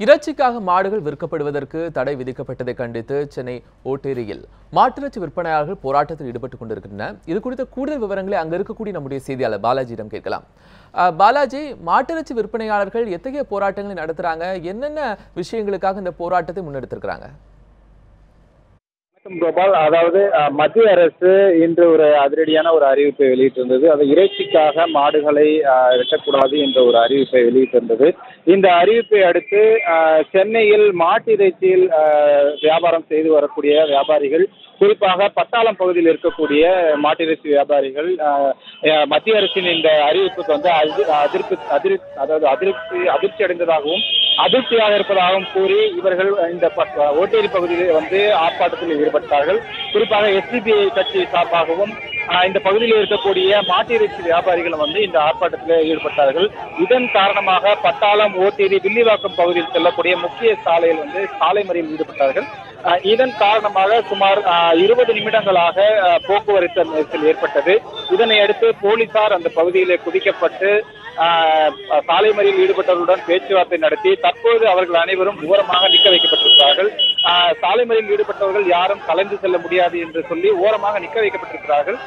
இறைச்சிக்காக மாடுகள் விற்கப்படுவதற்கு தடை விதிக்கப்பட்டதை கண்டித்து சென்னை ஓட்டேரியில் மாட்டிறைச்சி விற்பனையாளர்கள் போராட்டத்தில் ஈடுபட்டுக் கொண்டிருக்கின்றனர் இது குறித்த கூடுதல் விவரங்களை அங்க இருக்கக்கூடிய நம்முடைய செய்தியாளர் பாலாஜியிடம் கேட்கலாம். அஹ், பாலாஜி மாட்டிறைச்சி விற்பனையாளர்கள் எத்தகைய போராட்டங்களை நடத்துறாங்க? என்னென்ன விஷயங்களுக்காக இந்த போராட்டத்தை முன்னெடுத்திருக்கிறாங்க? வணக்கம் கோபால். அதாவது மத்திய அரசு இன்று ஒரு அதிரடியான ஒரு அறிவிப்பை வெளியிட்டிருந்தது. அது இறைச்சிக்காக மாடுகளை அஹ், வெட்டக்கூடாது என்ற ஒரு அறிவிப்பை வெளியிட்டிருந்தது. இந்த அறிவிப்பை அடுத்து சென்னையில் மாட்டு இறைச்சியில் வியாபாரம் செய்து வரக்கூடிய வியாபாரிகள் குறிப்பாக பட்டாளம் பகுதியில் இருக்கக்கூடிய மாட்டிறைச்சி வியாபாரிகள் மத்திய அரசின் இந்த அறிவிப்புக்கு வந்து அதிர்ப்பு அதிருப்தி அதாவது அதிருப்தி அதிர்ச்சி அடைந்ததாகவும் அதிருப்தியாக இருப்பதாகவும் கூறி இவர்கள் இந்த ப- ஓட்டேரி பகுதியில் வந்து ஆர்ப்பாட்டத்தில் ஈடுபட்டார்கள். குறிப்பாக எஸ்பிபிஐ கட்சி சார்பாகவும் ஆஹ், இந்த பகுதியில் இருக்கக்கூடிய மாட்டிறைச்சி வியாபாரிகள் வந்து இந்த ஆர்ப்பாட்டத்தில் ஈடுபட்டார்கள். இதன் காரணமாக பட்டாளம் ஓட்டேரி வில்லிவாக்கம் பகுதியில் செல்லக்கூடிய முக்கிய சாலையில் வந்து சாலை மறியல் ஈடுபட்டார்கள். இதன் காரணமாக சுமார் இருபது நிமிடங்களாக போக்குவரத்து நெரிசல் ஏற்பட்டது. இதனை அடுத்து போலீசார் அந்த பகுதியிலே குதிக்கப்பட்டு சாலை மறியல் ஈடுபட்டவர்களுடன் பேச்சுவார்த்தை நடத்தி தற்போது அவர்கள் அனைவரும் ஓரமாக நிற்க வைக்கப்பட்டிருக்கிறார்கள். சாலை மறியல் ஈடுபட்டவர்கள் யாரும் கலைந்து செல்ல முடியாது என்று சொல்லி ஓரமாக நிற்க வைக்கப்பட்டிருக்கிறார்கள்.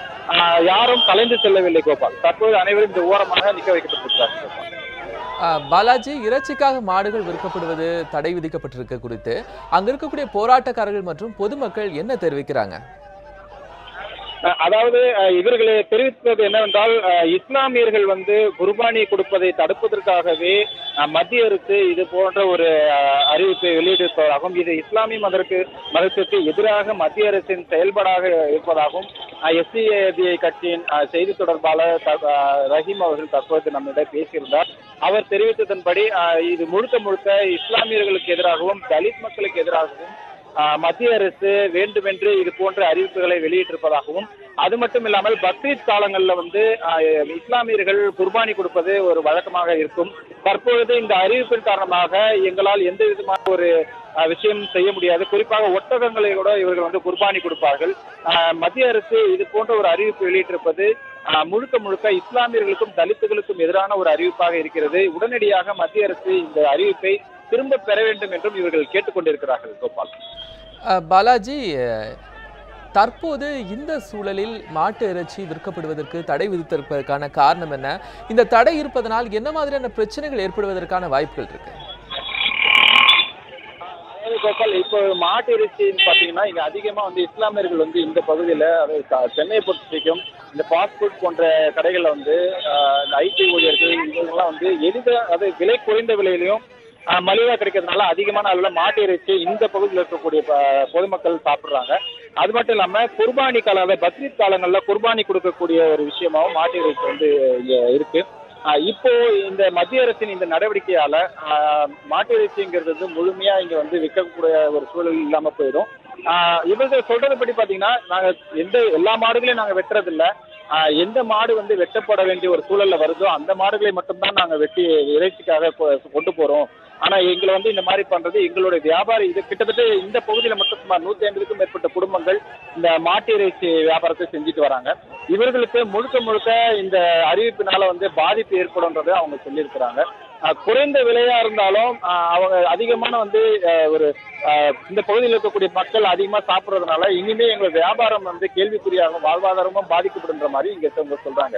யாரும் கலைந்து செல்லவில்லை கோபால். தற்போது அனைவரும் இந்த ஓரமாக நிற்க வைக்கப்பட்டிருக்கிறார்கள் கோபால். பாலாஜி இறைச்சிக்காக மாடுகள் விற்கப்படுவது தடை விதிக்கப்பட்டிருக்க குறித்து. அங்க இருக்கக்கூடிய போராட்டக்காரர்கள் மற்றும் பொதுமக்கள் என்ன தெரிவிக்கிறாங்க? அதாவது இவர்களை தெரிவித்தது என்னவென்றால் இஸ்லாமியர்கள் வந்து குர்பானி கொடுப்பதை தடுப்பதற்காகவே மத்திய அரசு இது போன்ற ஒரு அறிவிப்பை வெளியிட்டிருப்பதாகவும் இது இஸ்லாமிய மதற்கு மதத்திற்கு எதிராக மத்திய அரசின் செயல்பாடாக இருப்பதாகவும் எஸ்டிஏபிஐ கட்சியின் செய்தி தொடர்பாளர் அஹ், ரஹீம் அவர்கள் தற்போது நம்மிடம் பேசியிருந்தார். அவர் தெரிவித்ததன்படி அஹ், இது முழுக்க முழுக்க இஸ்லாமியர்களுக்கு எதிராகவும் தலித் மக்களுக்கு எதிராகவும் மத்திய அரசு வேண்டுமென்று இது போன்ற அறிவிப்புகளை வெளியிட்டிருப்பதாகவும் அது மட்டும் இல்லாமல் பக்ரீத் காலங்களில் வந்து இஸ்லாமியர்கள் குர்பானி கொடுப்பது ஒரு வழக்கமாக இருக்கும். தற்பொழுது இந்த அறிவிப்பின் காரணமாக எங்களால் எந்த விதமான ஒரு விஷயம் செய்ய முடியாது. குறிப்பாக ஒட்டகங்களை கூட இவர்கள் வந்து குர்பானி கொடுப்பார்கள். ஆஹ் மத்திய அரசு இது போன்ற ஒரு அறிவிப்பு வெளியிட்டிருப்பது ஆஹ் முழுக்க முழுக்க இஸ்லாமியர்களுக்கும் தலித்துகளுக்கும் எதிரான ஒரு அறிவிப்பாக இருக்கிறது. உடனடியாக மத்திய அரசு இந்த அறிவிப்பை திரும்ப பெற வேண்டும் என்றும் இவர்கள் கேட்டுக்கொண்டிருக்கிறார்கள் கோபால். பாலாஜி தற்போது இந்த சூழலில் மாட்டு இறைச்சி விற்கப்படுவதற்கு தடை விதித்திருப்பதற்கான காரணம் என்ன? இந்த தடை இருப்பதனால் என்ன மாதிரியான பிரச்சனைகள் ஏற்படுவதற்கான வாய்ப்புகள் இருக்கு? கோபால் இப்போ மாட்டு இறைச்சின்னு பார்த்தீங்கன்னா இங்கே அதிகமாக வந்து இஸ்லாமியர்கள் வந்து இந்த பகுதியில் அதாவது சென்னையை பொறுத்த வரைக்கும் இந்த ஃபாஸ்ட் ஃபுட் போன்ற கடைகளில் வந்து இந்த ஐடி ஊழியர்கள் இவங்கெல்லாம் வந்து எளிதாக அதாவது விலை குறைந்த விலையிலையும் மலிவாக கிடைக்கிறதுனால அதிகமான அளவில் மாட்டு இறைச்சி இந்த பகுதியில் இருக்கக்கூடிய பொதுமக்கள் சாப்பிட்றாங்க. அது மட்டும் இல்லாமல் குர்பானி கால பக்ரீத் காலங்களில் குர்பானி கொடுக்கக்கூடிய ஒரு விஷயமாவும் மாட்டு இறைச்சி வந்து இங்கே ஆஹ் இப்போ இந்த மத்திய அரசின் இந்த நடவடிக்கையால ஆஹ் மாட்டு இறைச்சிங்கிறது வந்து முழுமையா இங்க வந்து விற்கக்கூடிய ஒரு சூழல் இல்லாம போயிடும். ஆஹ் இவர்கள் சொல்றதுபடி பாத்தீங்கன்னா நாங்க எந்த எல்லா மாடுகளையும் நாங்க வெட்டுறது இல்லை எந்த மாடு வந்து வெட்டப்பட வேண்டிய ஒரு சூழல்ல வருதோ அந்த மாடுகளை மட்டும்தான் நாங்க வெட்டி இறைச்சிக்காக கொண்டு போறோம். ஆனா எங்களை வந்து இந்த மாதிரி பண்றது எங்களுடைய வியாபாரி இது கிட்டத்தட்ட இந்த பகுதியில மட்டும் சுமார் நூத்தி ஐம்பதுக்கும் மேற்பட்ட குடும்பங்கள் இந்த மாட்டு இறைச்சி வியாபாரத்தை செஞ்சுட்டு வராங்க. இவர்களுக்கு முழுக்க முழுக்க இந்த அறிவிப்பினால வந்து பாதிப்பு ஏற்படும்ன்றதை அவங்க சொல்லியிருக்கிறாங்க. குறைந்த விலையா இருந்தாலும் அவங்க அதிகமான வந்து ஒரு இந்த பகுதியில் இருக்கக்கூடிய மக்கள் அதிகமா சாப்பிடுறதுனால இனிமே எங்க வியாபாரம் வந்து கேள்விக்குறியாகவும் வாழ்வாதாரமும் பாதிக்கப்படுன்ற மாதிரி இங்க சொல்றாங்க.